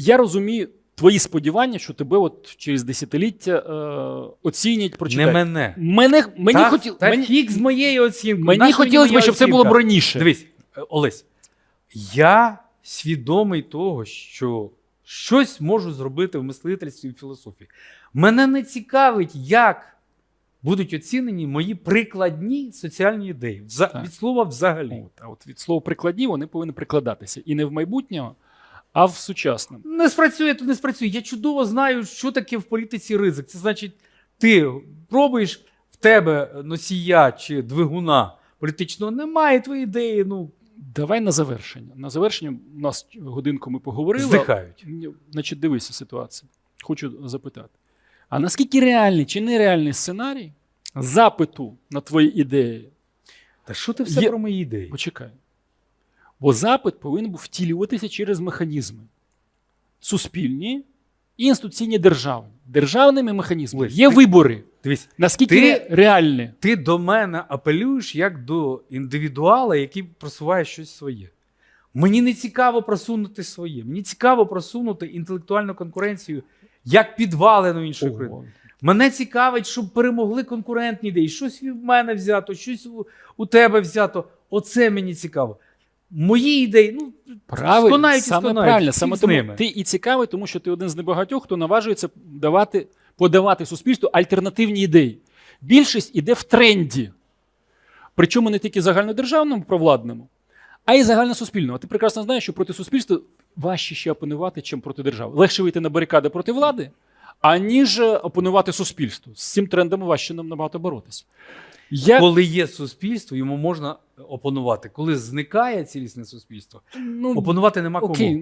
Я розумію твої сподівання, що тебе от через десятиліття е, оцінять, Не мене. Мене, мені та, хотів, та мені, фік з моєю оцінкою. мені хотілося б, щоб це було б раніше. Дивись, е, Олесь, я свідомий того, що щось можу зробити в мислительстві і філософії. Мене не цікавить, як будуть оцінені мої прикладні соціальні ідеї. Вза- Від слова взагалі. От, а от від слова прикладні вони повинні прикладатися. І не в майбутнього, а в сучасному. Не спрацює, то не спрацює. Я чудово знаю, що таке в політиці ризик. Це значить, ти пробуєш в тебе носія чи двигуна політичного немає твоєї ідеї, ну Давай на завершення. На завершення у нас годинку ми поговорили. здихають. Значить, дивися ситуацію. Хочу запитати. А наскільки реальний чи нереальний сценарій запиту на твої ідеї? Та що ти все Є- про мої ідеї? Почекай. Бо запит повинен був втілюватися через механізми суспільні і інституційні державні. Державними механізмами. Лесь, Є ти- вибори. Дивись, Наскільки ти- реальні? ти до мене апелюєш як до індивідуала, який просуває щось своє. Мені не цікаво просунути своє. Мені цікаво просунути інтелектуальну конкуренцію як підвалену іншої країни. Мене цікавить, щоб перемогли конкурентні ідеї. Щось в мене взято, щось у, у тебе взято. Оце мені цікаво. Мої ідеї, ну, Правильно, сконають і саме сконають. правильно. Саме тому ними. ти і цікавий, тому що ти один з небагатьох, хто наважується давати, подавати суспільству альтернативні ідеї. Більшість іде в тренді. Причому не тільки загальнодержавному провладному, а й загальносуспільному. Ти прекрасно знаєш, що проти суспільства важче ще опанувати, чим проти держави. Легше вийти на барикади проти влади, аніж опанувати суспільство. З цим трендом важче нам набагато боротися. Як... коли є суспільство, йому можна опанувати. Коли зникає цілісне суспільство, ну, опанувати нема кому. окей,